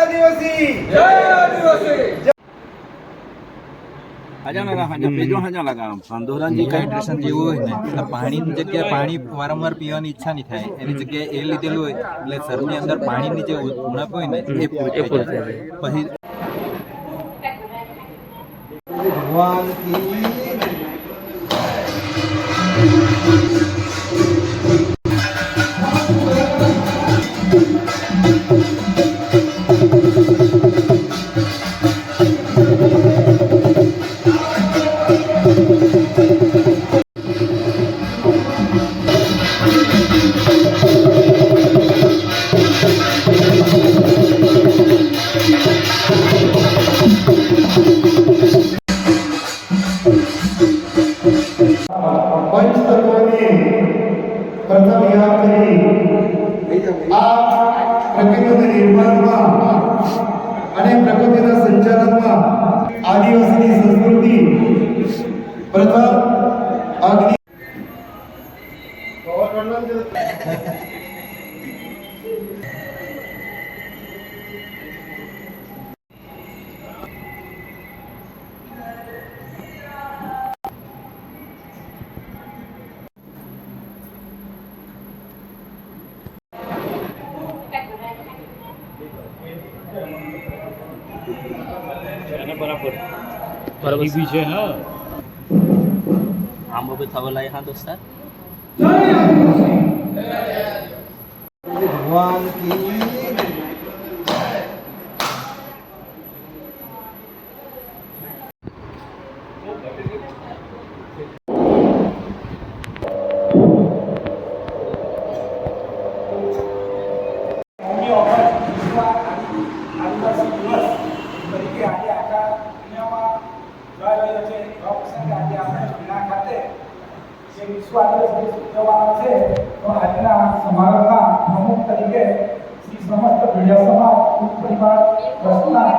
આદિવાસી! જય આદિવાસી! હજાના હજા પેજો હજા લગાવ. સંદોરાજી ડિહાઇડ્રેશન જેવું હોય ને એટલે પાણીની જગ્યાએ પાણી વારંવાર પીવાની ઈચ્છા નહીં થાય. એની જગ્યાએ એ લીધેલું હોય એટલે શરીરની અંદર પાણીની જે ઉણપ હોય ને એ પૂરી થઈ જાય. પછી ભગવાન કી પંચતત્વની પ્રથમ યાદ કરી આ પ્રકૃતિના નિર્માણમાં અને પ્રકૃતિના સંચાલનમાં આદિવાસીની સંસ્કૃતિ પ્રથમ અગ્નિ આંબો બી થવા લાય હા દોસ્તાર? ભગવાન કી આદિવાસી દિવસ તરીકે આજે આખા દુનિયામાં જોવા રહ્યો છે એવા પ્રસંગે આજે આપણે જૂના ખાતે જે વિશ્વ આદિવાસી દિવસ ઉજવવાનો છે તો આજના સમારોહના પ્રમુખ તરીકે શ્રી સમસ્ત ભીડિયા સમાજ કુટ પરિવાર ટ્રસ્ટના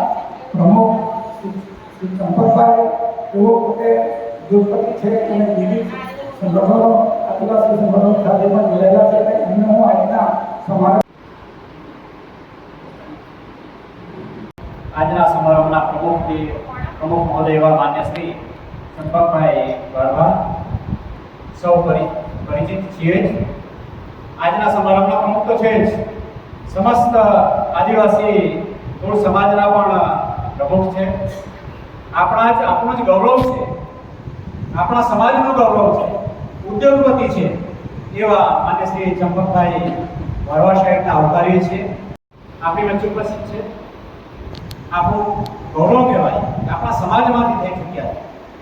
પ્રમુખ શ્રી શ્રી ચંપકભાઈ તેઓ પોતે ઉદ્યોગપતિ છે અને વિવિધ સંગઠનો આદિવાસી સંગઠનો સાથે પણ જોડાયેલા છે અને એમને હું આજના સમારોહ આજના સમારંભના પ્રમુખ જે પ્રમુખ મહોદય એવા માન્ય શ્રી પરિચિત છીએ આજના સમારંભના પ્રમુખ તો છે જ. સમસ્ત આદિવાસી મૂળ સમાજના પણ પ્રમુખ છે. આપણા આપણું જ ગૌરવ છે. આપણા સમાજનું ગૌરવ છે. ઉદ્યોગપતિ છે. એવા માન્ય શ્રી ચંપકભાઈ વરવા સાહેબને આવકારીએ છીએ. આપણી વચ્ચે ઉપસ્થિત છે. આપણું ગૌરવ કહેવાય. આપણા સમાજમાંથી થઈ ચૂક્યા.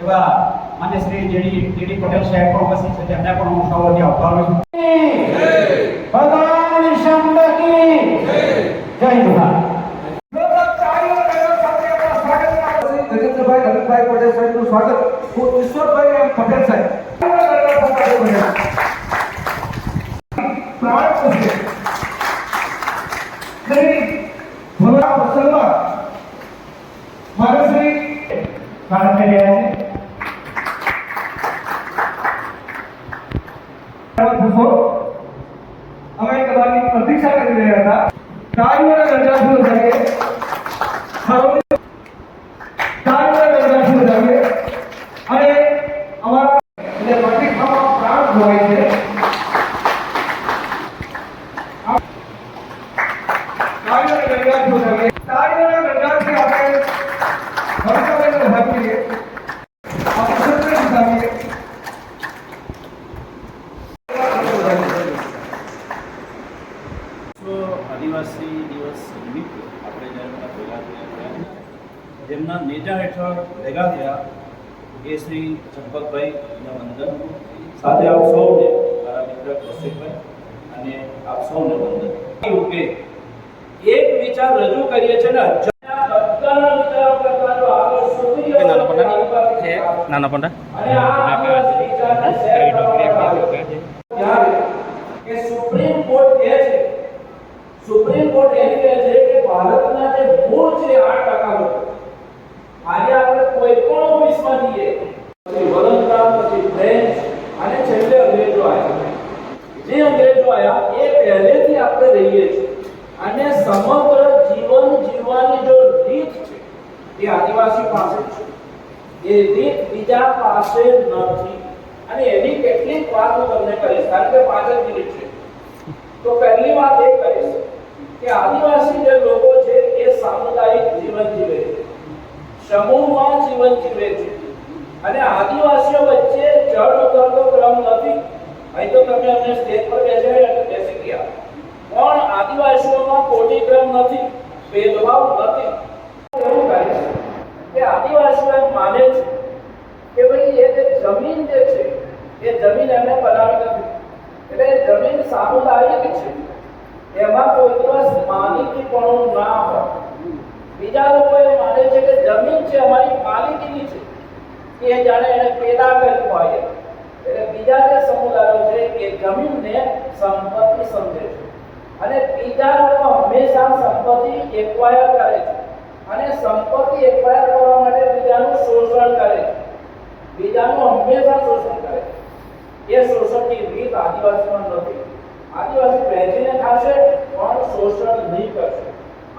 એવા માન્ય શ્રી જેડી જેડી પટેલ સાહેબ પણ ઉપસ્થિત છે તેમને પણ હું સૌથી આવકારું છું ભગવાન શંભકી જય જવાહર નરેન્દ્રભાઈ લલિતભાઈ પટેલ સાહેબનું સ્વાગત હું ઈશ્વરભાઈ એમ પટેલ સાહેબ પ્રાણ છે શ્રી ભગવાન પ્રસન્નમાં મારે શ્રી સ્વાગત કરી રહ્યા છે પૂછો અમે તમારી પ્રતીક્ષા કરી રહ્યા હતા તાળીઓના ગરજાથી વધારીએ ખરો તાળીઓના ગરજાથી વધારીએ અને અમારા એટલે પ્રતિભામાં પ્રાણ ધોવાય છે તાળીઓના ગરજાથી વધારીએ તાળીઓના ગરજાથી આપણે હર્ષાબેનને વધારીએ આપણે સત્ય વધારીએ વિશ્વ આદિવાસી દિવસ નિમિત્તે આપણે જ્યારે બધા ભેગા થયા થયા જેમના નેજા હેઠળ ભેગા થયા એ શ્રી ચંપકભાઈ વંદન. સાથે આપ સૌને મારા મિત્ર કૌશિકભાઈ અને આપ સૌને વંદન. કે એક વિચાર રજૂ કરીએ છીએ ને નાના પંડા. સુપ્રીમ કોર્ટ કહે છે સુપ્રીમ કોર્ટ એમ કહે છે કે ભારતના જે મૂળ છે આઠ ટકા લોકો. આજે આપણે કોઈ પણ ઓફિસમાં જઈએ પછી વલણકામ પછી ફ્રેન્ચ અને છેલ્લે અંગ્રેજો આવ્યા. જે અંગ્રેજો આવ્યા, એ પહેલેથી આપણે રહીએ છીએ. અને સમગ્ર જીવન જીવવાની જો રીત છે, એ આદિવાસી પાસે છે. એ રીત બીજા પાસે નથી. અને એની કેટલીક વાત હું તમને કહીશ, કારણ કે પાંચ જ મિનિટ છે. તો પહેલી વાત એ કહીશ કે આદિવાસી જે લોકો છે, એ સામુદાયિક જીવન જીવે છે. સમૂહમાં જીવન જીવે છે. અને આદિવાસીઓ વચ્ચે જળ ઉતરતો ક્રમ નથી. અહીં તો તમે અમને સ્ટેજ પર બેસાડ્યા એટલે બેસી ગયા. પણ આદિવાસીઓમાં કોટી ક્રમ નથી, ભેદભાવ નથી. એવું કહે છે કે આદિવાસીઓ માને છે કે ભાઈ એ જે જમીન જે છે, એ જમીન એમને બનાવી નથી. એટલે એ જમીન સામુદાયિક છે. એમાં કોઈ દિવસ માલિકીપણું ના હોય. બીજા લોકો એ માને છે કે જમીન છે, અમારી માલિકીની છે. કે જાણે એને પેદા કર્યું હોય. એટલે બીજા જે સમુદાયો છે એ જમીનને સંપત્તિ સમજે છે. અને બીજા લોકો હંમેશા સંપત્તિ એક્વાયર કરે છે. અને સંપત્તિ એક્વાયર કરવા માટે બીજાનું શોષણ કરે છે. બીજાનું હંમેશા શોષણ કરે છે. એ શોષણની રીત આદિવાસીમાં નથી. આદિવાસી વહેંચીને ખાશે, પણ શોષણ નહીં કરશે.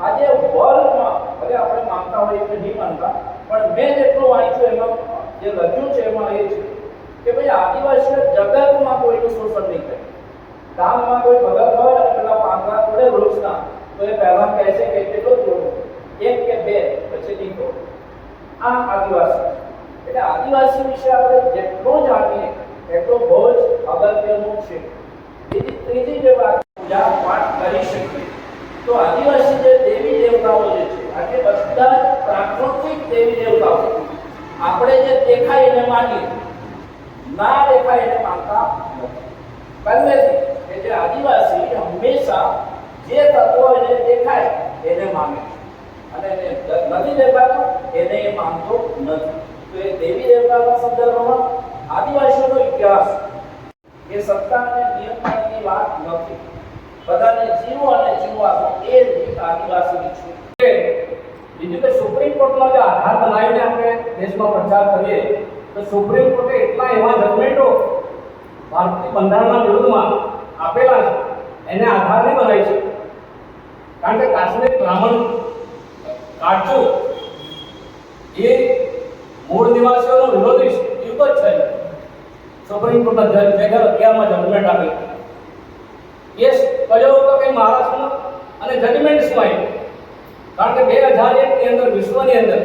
આજે વર્લ્ડમાં ભલે આપણે માનતા હોઈએ કે નહીં માનતા, પણ મેં જેટલું વાંચ્યું એમાં, જે લખ્યું છે એમાં એ છે કે ભાઈ આદિવાસીઓ જગતમાં કોઈનું શોષણ નહીં કરે ગામમાં કોઈ ભગત હોય અને પેલા પાંદડા તોડે વૃક્ષના તો એ પહેલા કહે છે કે કેટલો તોડો એક કે બે, પછી નહીં તોડો આ આદિવાસી. છે. એટલે આદિવાસી વિશે આપણે જેટલું જાણીએ, એટલું બહુ જ અગત્યનું છે. બીજી, ત્રીજી જે વાત પૂજા પાઠ કરી શકીએ, તો આદિવાસી જે દેવી દેવતાઓ જે છે આજે બધા પ્રાકૃતિક દેવી દેવતાઓ આપણે જે દેખાય એને માનીએ, ના દેખાય એને માનતા નથી. કે આદિવાસી હંમેશા જે તત્વો એને દેખાય, એને માને અને નથી દેખાતું, એને એ માનતો નથી. તો એ દેવી દેવતાના સંદર્ભમાં આદિવાસીઓનો ઇતિહાસ, એ સત્તા અને નિયંત્રણની વાત નથી. બધાને જીવો અને જીવવા એ રીત આદિવાસીની છે. બીજું સુપ્રીમ કોર્ટનો જે આધાર બનાવીને આપણે દેશમાં પ્રચાર કરીએ, તો સુપ્રીમ કોર્ટે એટલા એવા જજમેન્ટો ભારતીય બંધારણના વિરુદ્ધમાં આપેલા છે, એને આધાર નહીં બનાવી છે કારણ કે કાશ્મીર બ્રાહ્મણ કાચો એ મૂળ નિવાસીઓનો વિરોધી યુદ્ધ જ છે. સુપ્રીમ કોર્ટના જજ બે અગિયારમાં જજમેન્ટ આપેલ કેસ કયો હતો કે મહારાષ્ટ્રમાં? અને જજમેન્ટ્સમાં કારણ કે બે હજાર એકની અંદર, વિશ્વની અંદર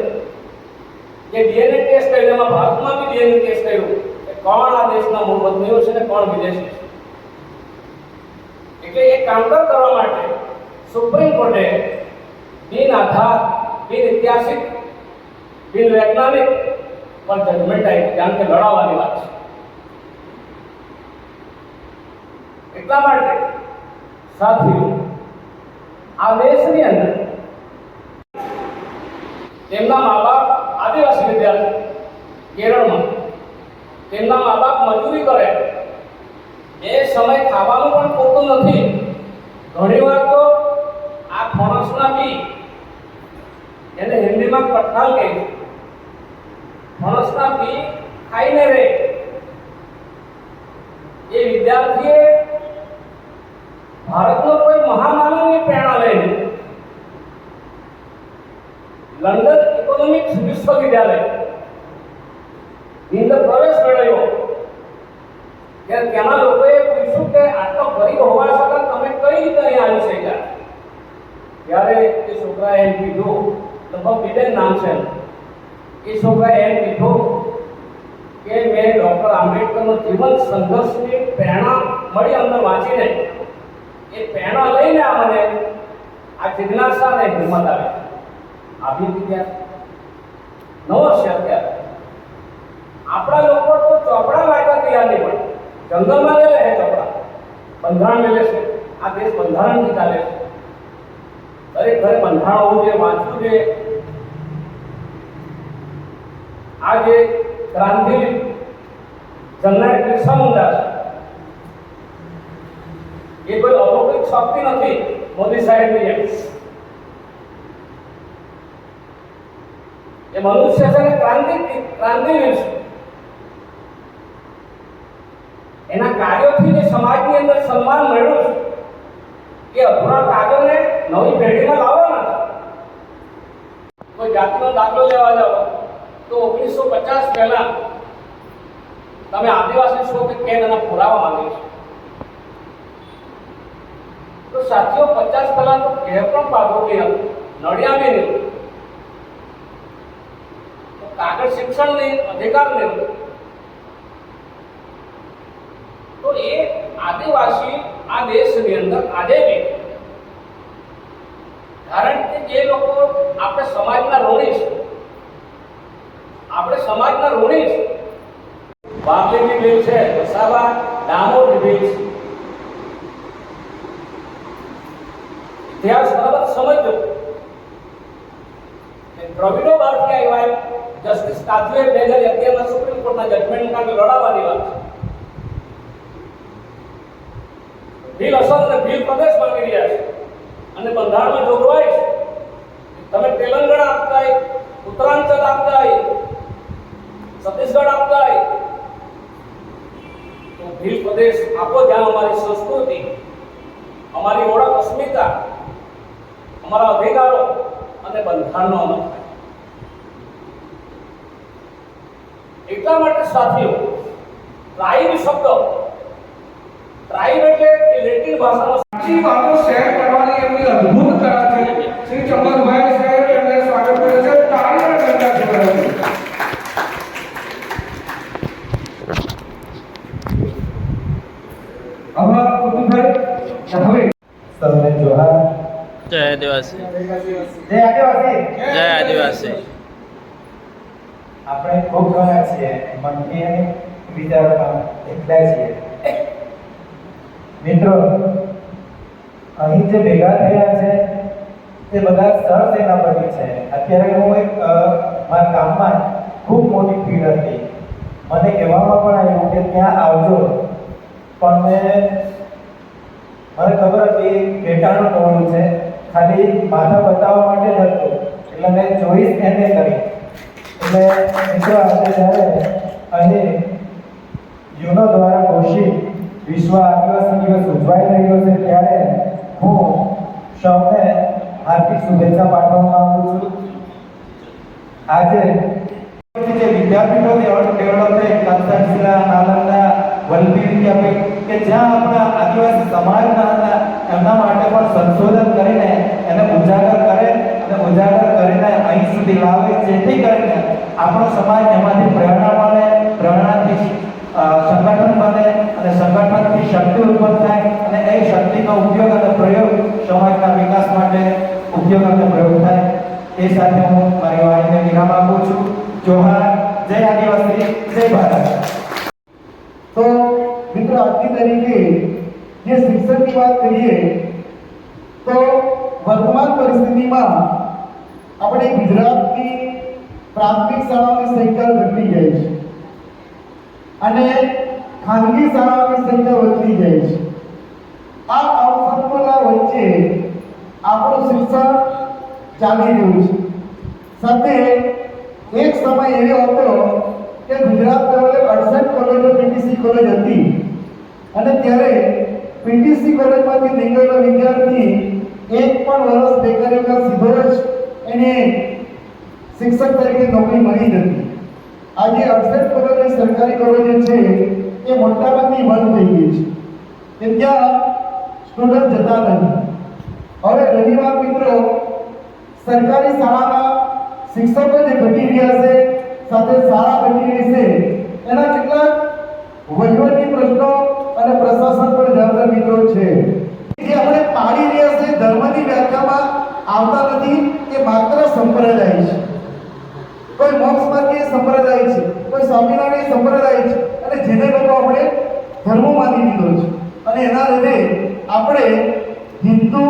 જે ડીએનએ ટેસ્ટ કર્યું, એમાં ભારતમાં બી ડીએનએ ટેસ્ટ કર્યું કે કોણ આ દેશના મૂળ વતનીઓ છે ને કોણ વિદેશી છે. એટલે એ કાઉન્ટર કરવા માટે સુપ્રીમ કોર્ટે બિન આધાર, બિન ઐતિહાસિક, બિન વૈજ્ઞાનિક પર જજમેન્ટ આવી કારણ કે લડાવવાની વાત છે. એટલા માટે, સાથીઓ, આ દેશની અંદર તેમના મા બાપ આદિવાસી વિદ્યાર્થી કેરળમાં. તેમના મા બાપ મજૂરી કરે. એ સમય ખાવાનું પણ પૂરતું નથી. ઘણીવાર તો આ ફણસના બી એને હિન્દીમાં કઠાલ કહે ફણસના બી ખાઈને રહે એ વિદ્યાર્થીએ ભારતનો કોઈ મહામાનવની પ્રેરણા લઈને લંડન ની અંદર પ્રવેશ મેળવ્યો. ત્યારે ત્યાંના લોકોએ પૂછ્યું કે આટલો ગરીબ હોવા છતાં તમે કઈ રીતે અહીંયા આવી શક્યા? ત્યારે એ છોકરાએ એમ કીધું, લગભગ બિડેન નામ છે એ છોકરાએ એમ કીધું કે મેં ડૉક્ટર આંબેડકરનો જીવન સંઘર્ષની પ્રેરણા મળી અંદર વાંચીને. એ પ્રેરણા લઈને આ મને આ જિજ્ઞાસા અને હિંમત આવી આપી દીધા. નવો છે. અત્યારે આપણા લોકો તો ચોપડા વાંચવા તૈયાર નહીં પણ જંગલમાં લે છે ચોપડા. બંધારણ લે છે. આ દેશ બંધારણથી ચાલે છે. દરેક ઘરે બંધારણ હોવું જોઈએ, વાંચવું જોઈએ. આ જે ક્રાંતિ જનરલ બિરસા મુંડા છે. એ કોઈ અલૌકિક શક્તિ નથી, મોદી સાહેબની એમ. એ મનુષ્ય છે ને ક્રાંતિ ક્રાંતિવીર એના કાર્યોથી જે સમાજની અંદર સન્માન મળ્યું છે, એ અધૂરા કાર્યોને નવી પેઢીમાં લાવવાના કોઈ જાતનો દાખલો લેવા જાઓ, તો ઓગણીસો પચાસ પહેલા તમે આદિવાસી છો કે કેમ એના પુરાવા માંગે છે. તો સાથીઓ પચાસ પહેલા તો ઘેર પણ પાડો નડિયા બી નહીં તો શિક્ષણ શિક્ષણની અધિકાર લે તો એ આદિવાસી આ દેશની અંદર આજે બી. કારણ કે જે લોકો આપણે સમાજના ઋણી છે, આપણે સમાજના ઋણી છે. બાબલીની બિલ છે, વસાવા ડામોરની બિલ છે. ઇતિહાસ બરાબર સમજજો. દ્રવિડો બહારથી આવ્યા જસ્ટિસ કાજુએ બે હજાર અગિયારના સુપ્રીમ કોર્ટના જજમેન્ટ કારણે લડાવવાની વાત બિલ અસર અને ભીલ પ્રદેશ માંગી રહ્યા છે. અને બંધારણમાં જોગવાઈ છે. તમે તેલંગાણા આપતા હોય ઉત્તરાંચલ આપતા હોય છત્તીસગઢ આપતા હોય તો ભીલ પ્રદેશ આપો જ્યાં અમારી સંસ્કૃતિ, અમારી ઓળખ અસ્મિતા, અમારા અધિકારો અને બંધારણનો અમલ થાય એટલા માટે સાથીઓ ટ્રાઇબ શબ્દ ટ્રાઇબ એટલે એ લેટિન ભાષાનો સાચી વાતો શેર કરવાની એમની અદ્ભુત કળા છે. શ્રી ચંપકભાઈ સાહેબ એમને સ્વાગત કરે છે. તાળીઓના ગણકારથી કરે છે આભાર કુતુભાઈ. હવે સૌને જોહાર. જય આદિવાસી. જય આદિવાસી. જય આદિવાસી. આપણે ખૂબ ઘણા છીએ, મનથી અને વિચારોમાં એકલા છીએ. મિત્રો, અહીં જે ભેગા થયા છે, તે બધા સરસેનાપતિ છે. અત્યારે હું એક મારા કામમાં ખૂબ મોટી ભીડ હતી. મને કહેવામાં પણ આવ્યું કે ત્યાં આવજો. પણ મેં, મને ખબર હતી ઘેટાનું ટોળું છે. ખાલી માથા બતાવવા માટે જ હતું. એટલે મેં ચોઈસ એને કરી. એટલે મિત્રો આજે જ્યારે અહીં યુનો દ્વારા ઘોષિત વિશ્વ આદિવાસી દિવસ ઉજવાઈ રહ્યો છે, ત્યારે હું સૌને હાર્દિક શુભેચ્છા પાઠવવા માંગુ છું. આજે જે વિદ્યાપીઠો ડેવલપ થઈ કંસનશિલા નાલંદા વલ્લભી વિદ્યાપીઠ કે જ્યાં આપણા આદિવાસી સમાજના એમના માટે પણ સંશોધન કરીને એને ઉજાગર કરે અને ઉજાગર અહીં સુધી લાવે. જેથી કરીને આપણો સમાજ એમાંથી પ્રેરણા મળે, પ્રેરણાથી સંગઠન બને અને સંગઠનથી શક્તિ ઉત્પન્ન થાય અને એ શક્તિનો ઉપયોગ અને પ્રયોગ સમાજના વિકાસ માટે ઉપયોગ અને પ્રયોગ થાય. એ સાથે હું મારી વાણીને વિરામ આપું છું. જોહાર, જય આદિવાસી, જય ભારત. તો મિત્રો, આજની તરીકે જે શિક્ષણની વાત કરીએ, તો વર્તમાન પરિસ્થિતિમાં આપણે ગુજરાતની પ્રાથમિક શાળાઓની સંખ્યા ઘટી જાય છે. અને ખાનગી શાળાઓની સંખ્યા વધતી જાય છે. આ અસમતુલા વચ્ચે આપણું શિક્ષણ ચાલી રહ્યું છે. સાથે એક સમય એવો હતો કે ગુજરાત લેવલે અડસઠ કોલેજો પીટીસી કોલેજ હતી. અને ત્યારે પીટીસી કોલેજમાંથી નીકળેલો વિદ્યાર્થી એક પણ વર્ષ બેકારી વગર સીધો જ એને શિક્ષક તરીકે નોકરી મળી નથી. આજે અડસઠ કોલેજો સરકારી કોલેજો છે, એ મોટાભાગની બંધ થઈ ગઈ છે. કે ત્યાં સ્ટુડન્ટ જતા નથી. હવે રવિવાર મિત્રો, સરકારી શાળામાં શિક્ષકો જે ઘટી રહ્યા છે, સાથે શાળા ઘટી રહી છે, એના કેટલાક વહીવટી પ્રશ્નો અને પ્રશાસન પર જવાબદાર મિત્રો છે. જે આપણે પાડી રહ્યા છે, ધર્મની વ્યાખ્યામાં આવતા નથી. માત્ર સંપ્રદાય છે. કોઈ મોક્ષ માર્ગીય સંપ્રદાય છે, કોઈ સ્વામિનારાયણ સંપ્રદાય છે, અને જેને લોકો આપણે ધર્મ માની લીધો છે. અને એના લીધે આપણે હિન્દુ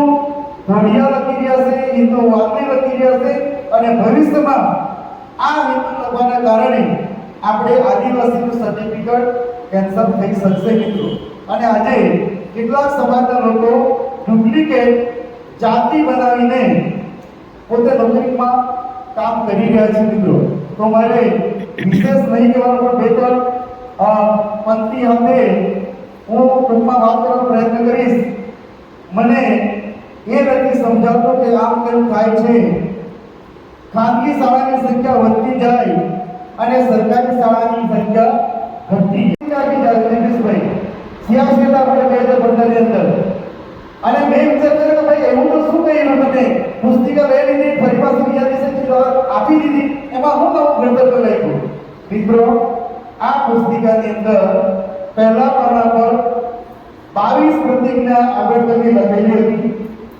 ઘડિયા લખી રહ્યા છે, હિન્દુ વાતની લખી રહ્યા છે, અને ભવિષ્યમાં આ હિન્દુ લખવાના કારણે આપણે આદિવાસીનું સર્ટિફિકેટ કેન્સલ થઈ શકશે મિત્રો. અને આજે કેટલાક સમાજના લોકો ડુપ્લિકેટ જાતિ બનાવીને પોતે નોકરીમાં કામ કરી રહ્યા છે મિત્રો. તો મારે વિશેષ નહીં કહેવાનું, પણ બે ત્રણ પંક્તિ સાથે હું ટૂંકમાં વાત કરવાનો પ્રયત્ન કરીશ. મને એ નથી સમજાવતો કે આમ કેમ થાય છે. ખાનગી શાળાની સંખ્યા વધતી જાય અને સરકારી શાળાની સંખ્યા ઘટતી જાય. જગદીશભાઈ? છ્યાસી આપણે બે હજાર પંદરની અંદર. અને મેં વિચાર કર્યો કે ભાઈ એવું તો શું કર્યું તમે પુસ્તિકા લઈ લીધી ફરી પાછું બીજા દિવસે આપી દીધી. એમાં હું નવું ગણતર લખ્યું. મિત્રો, આ પુસ્તિકાની અંદર પહેલા પાના પર બાવીસ પ્રતિજ્ઞા આંબેડકરની લખેલી હતી.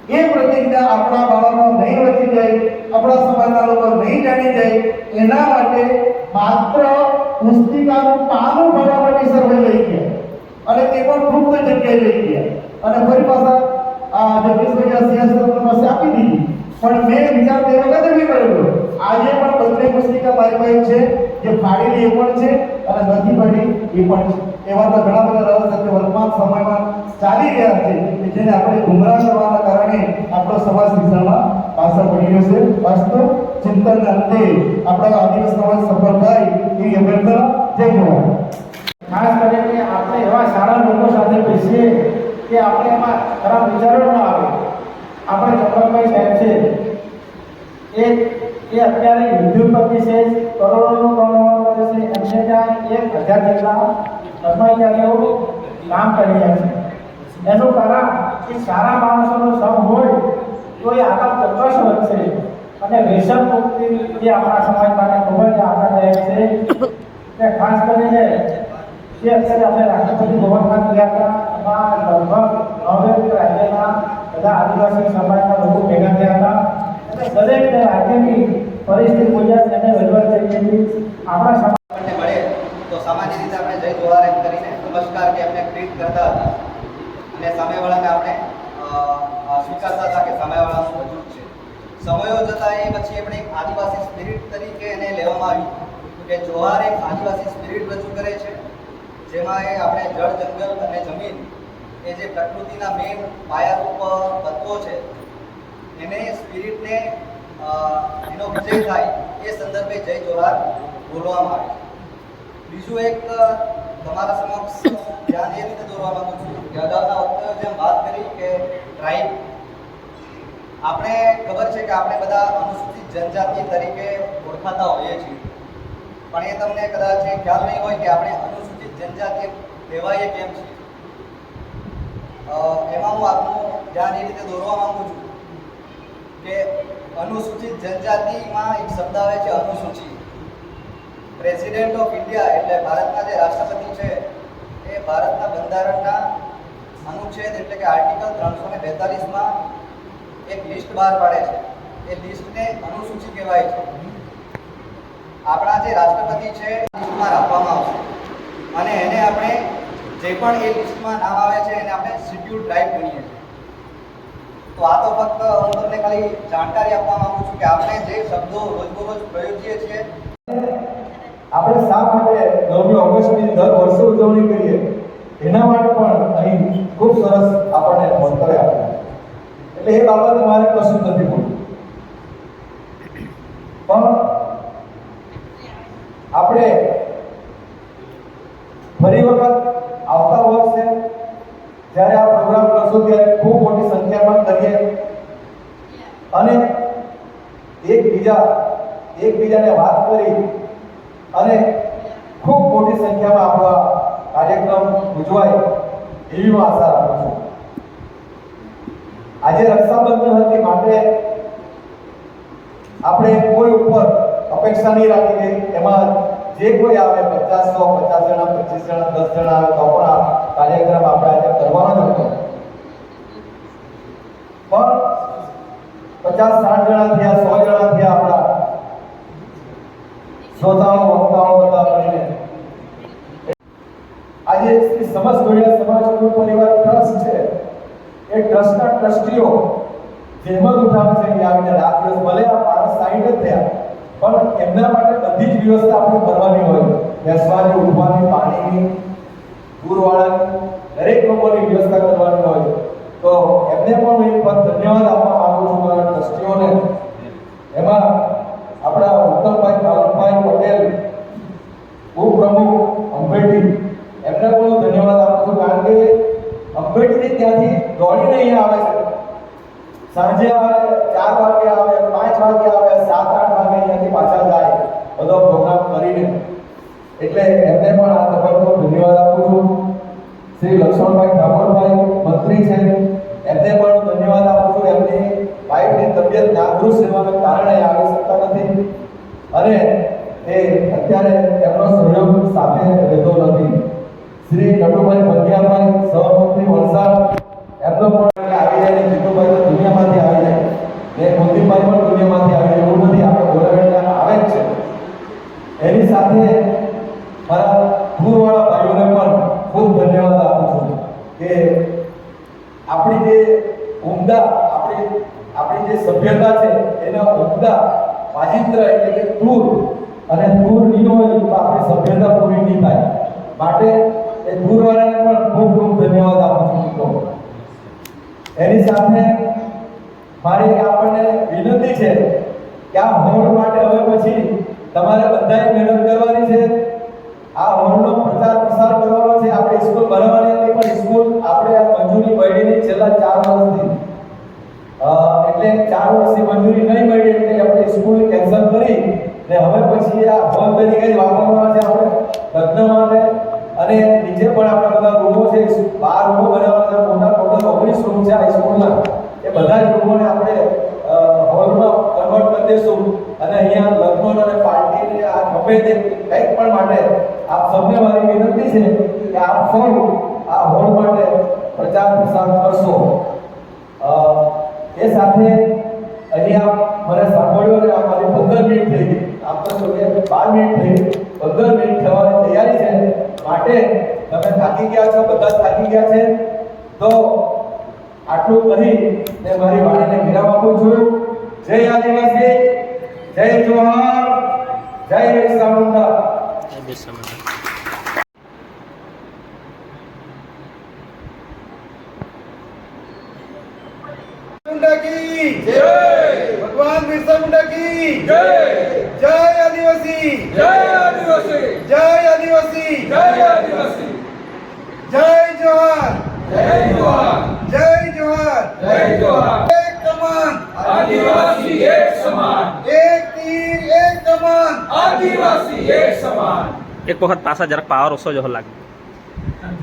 એ પ્રતિજ્ઞા આપણા બાળકો નહીં વચી જાય, આપણા સમાજના લોકો નહીં જાણી જાય. એના માટે માત્ર પુસ્તિકાનું પાનું ભરવા માટે સર્વે લઈ ગયા. અને તે પણ ગુપ્ત જગ્યાએ લઈ ગયા. અને ફરી પાછા આ જગદીશભાઈ પાસે આપી દીધી. પણ મેં વિચાર તે વખતે બી કરેલો આજે પણ બંને પુસ્તિકા મારી પાસે છે. જે ફાડેલી એ પણ છે અને નથી ફાડી એ પણ છે. એવા તો ઘણા બધા રસ સાથે વર્તમાન સમયમાં ચાલી રહ્યા છે કે જેને આપણે ગુમરાહ કરવાના કારણે આપણો સમાજ શિક્ષણમાં પાછળ પડી રહ્યો છે. વાસ્તવ ચિંતનના અંતે આપણા આ સમાજ સફળ થાય એવી અભ્યર્થના જય ભગવાન ખાસ કરીને આપણે એવા સારા લોકો સાથે બેસીએ કે આપણે એમાં ખરાબ વિચારો ન આવે. આપણે ચંપકભાઈ સાહેબ છે. એ એ અત્યારે ઉદ્યોગપતિ છે, કરોડોનું કારોબાર કરે છે. એમને ત્યાં એક હજાર જેટલા કર્મચારીઓ કામ કરી રહ્યા છે. એનું કારણ કે સારા માણસોનો સમ હોય તો એ આખા ચોક્કસ વધશે અને વ્યસન મુક્તિ એ આપણા સમાજ માટે ખૂબ જ આનંદદાયક છે. ને ખાસ કરીને જે અત્યારે અમે રાષ્ટ્રપતિ ભવનમાં ગયા હતા, એમાં લગભગ નવે રાજ્યના બધા આદિવાસી સમાજના લોકો ભેગા થયા હતા. અને દરેક રાજ્યની પરિસ્થિતિ મુજબ એને વહીવટ કરી આપણા સમાજ મળે તો સામાન્ય રીતે આપણે જય જોહાર એમ કરીને નમસ્કાર કે આપણે ટ્રીટ કરતા હતા. અને સામેવાળાને આપણે સ્વીકારતા હતા કે સામેવાળાનું વજૂદ છે. સમયો જતા એ પછી આપણે એક આદિવાસી સ્પિરિટ તરીકે એને લેવામાં આવ્યું કે જોહાર એક આદિવાસી સ્પિરિટ રજૂ કરે છે, જેમાં એ આપણે જળ, જંગલ અને જમીન એ જે પ્રકૃતિના મેન પાયારૂપ તત્વો છે એને સ્પિરિટને એનો વિજય થાય એ સંદર્ભે જય જોહાર બોલવામાં આવે છે. બીજું એક તમારા સમક્ષ ધ્યાન એ રીતે દોરવા માંગુ છું કે અગાઉના વખતે જેમ વાત કરી કે ટ્રાઇબ આપણે ખબર છે કે આપણે બધા અનુસૂચિત જનજાતિ તરીકે ઓળખાતા હોઈએ છીએ. પણ એ તમને કદાચ ખ્યાલ નહીં હોય કે આપણે અનુસૂચિત જનજાતિ કહેવાય કેમ છે અ, એમાં હું આપનું ધ્યાન એ રીતે દોરવા માંગુ છું કે અનુસૂચિત જનજાતિમાં એક શબ્દ આવે છે અનુસૂચિ પ્રેસિડેન્ટ ઓફ ઇન્ડિયા એટલે ભારતના જે રાષ્ટ્રપતિ છે, એ ભારતના બંધારણના અનુચ્છેદ એટલે કે આર્ટિકલ ત્રણસો ને બેતાલીસમાં એક લિસ્ટ બહાર પાડે છે. એ લિસ્ટને અનુસૂચિ કહેવાય છે. આપણા જે રાષ્ટ્રપતિ છે લિસ્ટમાં રાખવામાં આવશે. અને એને આપણે જે પણ એ લિસ્ટમાં નામ આવે છે એને આપણે શિડ્યુલ ડ્રાઈવ ગણીએ તો આ તો ફક્ત હું તમને ખાલી જાણકારી આપવા માંગુ છું કે આપણે જે શબ્દો રોજબરોજ પ્રયોજીએ છીએ, આપણે શા માટે નવમી ઓગસ્ટની દર વર્ષે ઉજવણી કરીએ? એના માટે પણ અહીં ખૂબ સરસ આપણને મંતવ્ય આપ્યા એટલે એ બાબતે મારે કશું નથી બોલવું પણ આપણે ફરી વખત આવતા વર્ષે જ્યારે આ પ્રોગ્રામ કરશું ત્યારે ખૂબ મોટી સંખ્યામાં કરીએ. અને એકબીજા, એકબીજાને વાત કરી અને ખૂબ મોટી સંખ્યામાં આપણો કાર્યક્રમ ઉજવાય એવી હું આશા રાખું છું. આજે રક્ષાબંધન હતી માટે આપણે કોઈ ઉપર અપેક્ષા નહીં રાખી કે એમાં જે કોઈ આવે, પચાસ સો, પચાસ જણા, પચીસ જણા, દસ જણા આવે, તો પણ કાર્યક્રમ આપણે આજે કરવાનો જ હતો પણ પચાસ, સાઠ જણા થયા, સો જણા થયા આપણા. શ્રોતાઓ, વક્તાઓ બધા મળીને. આજે શ્રી ગોળિયા સમાજ પરિવાર ટ્રસ્ટ છે. એ ટ્રસ્ટના ટ્રસ્ટીઓ જહેમત ઉઠાવે છે કે આવીને રાત દિવસ ભલે આ માણસ સાઈડ જ થયા, પણ એમના માટે બધી જ વ્યવસ્થા આપણે કરવાની હોય. બેસવાની, ઉઠવાની, પાણીની દૂરવાળાની દરેક લોકોની વ્યવસ્થા કરવાની હોય. તો એમને પણ હું એક વાત ધન્યવાદ આપવા માંગુ છું મારા ટ્રસ્ટીઓને. એમાં આપણા ઉત્તમભાઈ કાલમભાઈ પટેલ, ઉપપ્રમુખ અંબેટી, એમને પણ હું ધન્યવાદ આપું છું કારણ કે અંબેટીથી ત્યાંથી દોડીને અહીંયા આવે છે. સાંજે આવે, ચાર વાગે આવે, પાંચ વાગે આવે, સાત, આઠ વાગે અહીંયાથી પાછા જાય, બધો પ્રોગ્રામ કરીને. એટલે એમને પણ આ તબક્કો ધન્યવાદ આપું છું. શ્રી લક્ષ્મણભાઈ ઠાકોરભાઈ મંત્રી છે. એમને પણ ધન્યવાદ આપું છું. એમની વાઈફની તબિયત નાદુરુસ્ત રહેવાના કારણે આવી શકતા નથી. અને એ અત્યારે એમનો સહયોગ સાથે રહેતો નથી. શ્રી નટુભાઈ પંડ્યાભાઈ સહમંત્રી વલસાડ, એમનો પણ આવી જાય જીતુભાઈ તો દુનિયામાંથી આવી જાય. ને મોદીભાઈ પણ દુનિયામાંથી આવી જાય. એવું નથી, આપણે ગોરવેન્ટના આવે જ છે. એની સાથે મારા દૂરવાળા ભાઈઓને પણ ખૂબ ધન્યવાદ આપું છું કે આપણી જે ઉમદા, આપણી આપણી જે સભ્યતા છે, એના ઉમદા, વાજિત્ર એટલે કે તૂર અને તૂર નિયો આપણી સભ્યતા પૂરી નહીં થાય માટે એ તૂરવાળાને પણ ખૂબ ખૂબ ધન્યવાદ આપું છું મિત્રો એની સાથે મારી આપણને વિનંતી છે કે આ હોર્ડ માટે હવે પછી તમારે બધાએ મહેનત કરવાની છે આ હોર્ડનો પ્રચાર પ્રસાર કરવાનો છે આપણે સ્કૂલ બનાવવાની હતી પણ સ્કૂલ આપણે આ મંજૂરી મળીની છેલ્લા ચાર વર્ષથી અ, એટલે ચાર વર્ષની મંજૂરી નહીં મળી એટલે આપણે સ્કૂલ કેન્સલ કરી ને હવે પછી આ હોલ તરીકે જ વાપરવાના છે આપણે લગ્ન માટે અને નીચે પણ આપણા બધા રૂમો છે બાર રૂમો બનાવવાના છે મોટા ટોટલ ઓગણીસ રૂમ છે આ સ્કૂલના એ બધા જ રૂમોને આપણે અ, હોલમાં કન્વર્ટ કરી દઈશું અને અહીંયા લગ્ન અને પાર્ટી ને આ ગમે તે કંઈક પણ માટે આપ સૌને મારી વિનંતી છે કે આપ સૌ આ હોલ માટે પ્રચાર પ્રસાર કરશો અ, એ સાથે અહીંયા મને સાંભળ્યો અને આ મારી પંદર મિનિટ થઈ ગઈ. આમ તો જોઈએ બાર મિનિટ થઈ ગઈ. પંદર મિનિટ થવાની તૈયારી છે. માટે તમે થાકી ગયા છો, બધા થાકી ગયા છે. તો આટલું કહી ને મારી વાણીને વિરામ આપું છું. જય આદિવાસી, જય જોહાર જય બિરસા મુંડા. મુંડા કી જય! જય આદિવાસી! જય આદિવાસી! જય આદિવાસી! જય આદિવાસી! જય જોહાર! જય જોહાર! જય જોહાર! જય જોહાર! એક કમાન આદિવાસી એક સમાન! એક તીર એક કમાન આદિવાસી એક સમાન! એક વખત પાછા જરાક પાવર ઓછો જ લાગે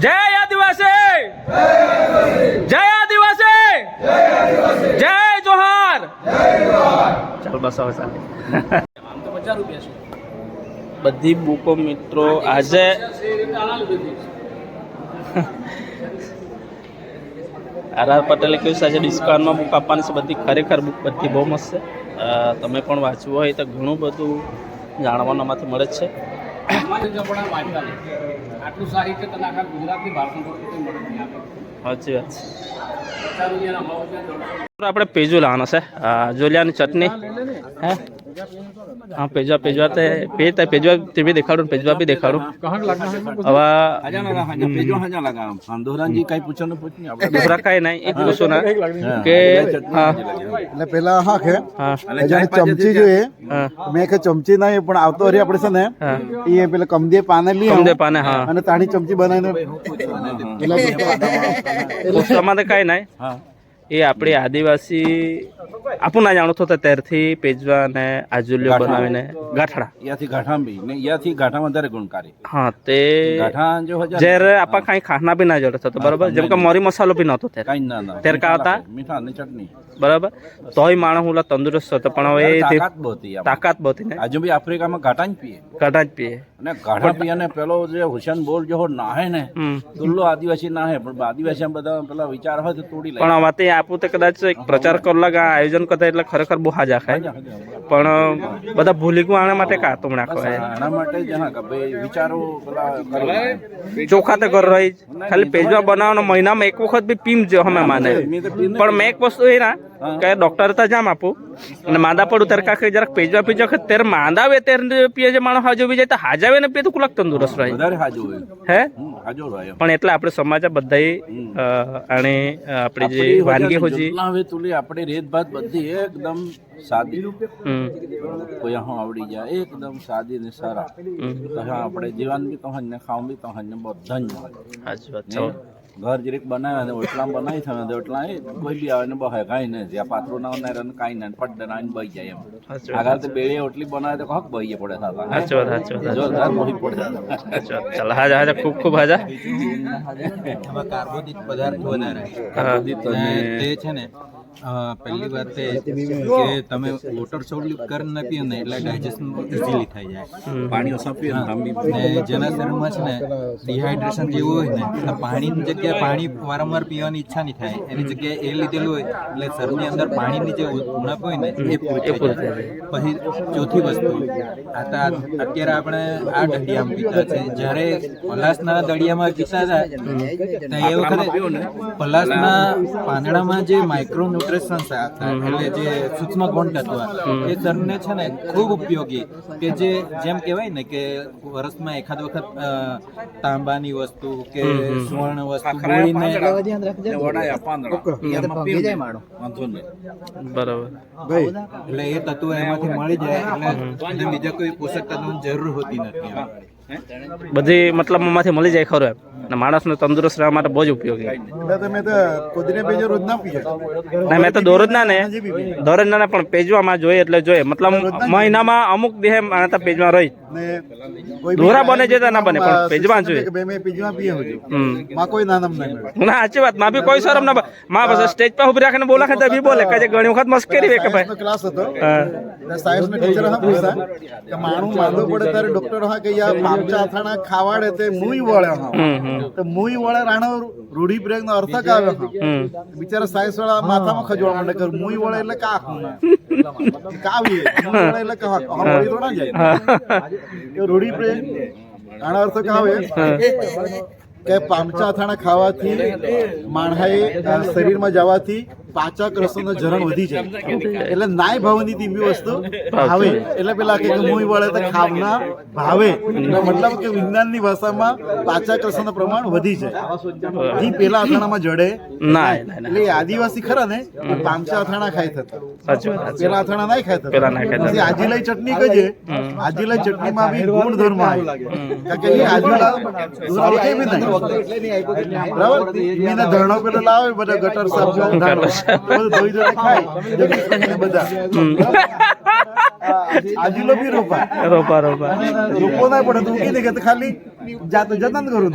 જય આદિવાસી! જય આદિવાસી! જય જોહાર. ચાલ બસ હવે ચાલે. આમ તો પચાસ રૂપિયા છે બધી બુકો મિત્રો આજે રીતે આર આર પટેલે કહ્યું છે આજે ડિસ્કાઉન્ટમાં બુક આપવાની છે. બધી ખરેખર બુક બધી બહુ મસ્ત છે. તમે પણ વાંચવું હોય તો ઘણું બધું જાણવાનું આમાંથી મળે છે. આટલું સારી સાહિત્ય તને આખા ગુજરાતની ભાષામાં કોઈ મળે વાત. આપણે પેજુ લાવવાનો છે જોલિયાની ચટણી. ભાવ પેજુ હે હા પેજવા પેજવા તે પેજ તે પેજવા તે બી દેખાડું પેજવા બી દેખાડું હવે આંદોલનજી કઈ પૂછો ને પૂછ નહીં આપણે દોરા કાંઈ નહીં એ પૂછું ના કે હા એટલે પેલા હા. કે હા જેને ચમચી જોઈએ. હા। મેં કે ચમચી નહીં પણ આવતો હરી આપણે છે ને એ પેલા કમદે પાને લઈ કમદે પાને, હા. અને તાણી ચમચી બનાવીને. એટલે તમારે કાંઈ નહીં. હા. એ આપણી આદિવાસી આપું ના જાણું તો ત્યારથી પેજવા અને આજુલ્યો બનાવીને ગાંઠડા યાથી ગાંઠા બી. ને યાથી ગાંઠા વધારે ગુણકારી. હા તે ગાંઠા જો હજાર જ્યારે આપણા કાંઈ ખાના બી ના જોડે થતો બરાબર? જેમ કે મરી મસાલો બી નહોતો ત્યારે. કઈ ના ના. ત્યારે કા હતા? મીઠા ને ચટણી. બરાબર? તોય માણસ હું તંદુરસ્ત હતો પણ હવે તાકાત બહુ તાકાત બહતી ને. આજુ બી આફ્રિકામાં ગાંઠા જ પીએ. કાઢા જ પીએ. અને ગાંઠા પીએ ને પેલો જે હુસેન બોલ જો નાહે ને. દુલ્લો આદિવાસી નાહે પણ આદિવાસી બધા પેલા વિચાર હોય તો તોડી પણ હવે તે આપું તો કદાચ એક પ્રચાર આ આયોજન કરતા એટલે ખરેખર બહુ હાજા ખાય. પણ બધા ભૂલી ગયું આના માટે કા તું નાખો આના માટે જ હા ભાઈ વિચારો પેલા ચોખા તો ઘર રહી ખાલી પેજવા બનાવવાનો મહિનામાં એક વખત બી પીમ જો અમે માને. પણ મેં એક વસ્તુ એ ના કે ડોક્ટર તો જામ આપું. અને માંદા પડું ત્યારે કાંઈ જરાક પેજવા પીજો કે ત્યારે માંદા આવે ત્યારે પીએ જે માણસ હાજો બી જાય તો હાજાવે ને પીએ તો કુલક તંદુરસ્ત રહે. હે? પણ એટલે આપણે સમાજ બધાએ અ, આપણે જે વાનગી હોજી હવે તુલી આપણે રેત ભાત બધી એકદમ સાદી. કોઈ હું આવડી જાય એકદમ સાદી ને સારા. તો આપણે જીવન બી તો ને ખાવ બી તો ને બધા જ સાચી વાત છે. ઘર જરીક બનાવ્યા ને ઓટલા બનાવી થયો તો ઓટલા એ કોઈ બી આવે ને બહાય કાંઈ નહીં. જ્યાં પાત્રો ના ના ને કાંઈ નહીં. પડ ના બહી જાય એમ. આગળ તો બેડી ઓટલી બનાવે તો હક બહીએ પડે થતા. સાચી વાત સાચી વાત. જોરદાર મોહી પડે સાચી વાત. ચાલ હાજા હાજા ખૂબ ખૂબ હાજા. કાર્બોદિત પદાર્થ વધારે કાર્બોદિત તે છે ને પહેલી વાત કે તમે વોટર સોલ્યુટ કર નથી અને એટલે ડાયજેશન ઇઝીલી થઈ જાય. પાણી ને જેના શરીરમાં છે ને ડિહાઇડ્રેશન જેવું હોય ને એટલે પાણીની જગ્યાએ પાણી વારંવાર પીવાની ઈચ્છા નહીં થાય. એની જગ્યાએ એ લીધેલું હોય એટલે શરીરની અંદર પાણીની જે ઉણપ હોય ને એ પૂરી જાય. પછી ચોથી વસ્તુ આ તો અત્યારે આપણે આ દળિયામાં પીતા છે. જ્યારે પલાસના દળિયામાં પીતા હતા તો એ વખતે પલાસના પાંદડામાં જે માઇક્રો ન્યુટ્રિશન્સ હતા એટલે જે સૂક્ષ્મ ગુણ તત્વ એ શરીરને છે ને ખૂબ ઉપયોગી કે જે જેમ કહેવાય ને કે વર્ષમાં એખાદ વખત તાંબાની વસ્તુ કે સુવર્ણ વસ્તુ બરાબર. એટલે એ તત્વ એમાંથી મળી જાય એટલે બીજા કોઈ પોષક તત્વોની જરૂર હોતી નથી બધી મતલબમાંથી મળી જાય ખરું એમ. અને માણસને તંદુરસ્ત રહેવા માટે બહુ જ ઉપયોગી. ના મેં તો દરરોજ ના ને. દરરોજ ના પણ પેજવામાં જોઈએ એટલે જોઈએ. મતલબ મહિનામાં અમુક દેહ આના પેજમાં રહી દોરા બને છે ના બને પણ પેજમાં જોઈએ. ના સાચી વાત. માં બી કોઈ શરમ ના માં બસ સ્ટેજ પર ઊભી રાખીને બોલા તો બી બોલે કે ઘણી વખત મસ્કરી વે કે ભાઈ. ક્લાસ હતો. સાયન્સ ના ટીચર હા પૂછતા કે માણું માંદો પડે ત્યારે ડોક્ટર હા કે યાર પામચા અથાણા ખાવાડે તે મુઈ વળે હા તો મુઈ વળે રાણો રૂઢિપ્રયોગ નો અર્થ કાવે હા. હમ. બિચારા સાયન્સ વાળા માથામાં ખજવાળ માંડે કર મુઈ વળે એટલે કા કાવી મુઈ વળે એટલે કહા કહા વળી તો ના જાય. એ રૂઢિપ્રયોગ અર્થ કાવે કે પામચા અથાણા ખાવાથી માણહાએ શરીરમાં જવાથી પાચક રસોનું જરણ વધી જાય. એટલે નાય ભાવની ધીમી વસ્તુ ભાવે. એટલે પેલા કે મુઈ વળે તો ખાવના ભાવે. મતલબ કે વિજ્ઞાનની ભાષામાં પાચક રસોનું પ્રમાણ વધી જાય. જી પેલા અથાણામાં જડે. ના એટલે આદિવાસી ખરા ને પાંચસો અથાણા ખાઈ થતા. સાચી પેલા અથાણા નાય ખાય થતા. પછી આજીલાઈ ચટણી કહીએ આજીલાઈ ચટણીમાં બી ગુણધર્મ આવે. કારણ કે એ આજુલા દૂધ કેવી નહીં બરાબર? એને ધરણો પેલા લાવે બધા ગટર સાફ કરે, ધાણો. બધું ધોઈ ધોઈને ખાય જગદીશ કરીને બધા આજુલો બી રોપા રોપા રોપા રોપો ના પડે તો ઉગી દે કે તો ખાલી જાત જતન કરું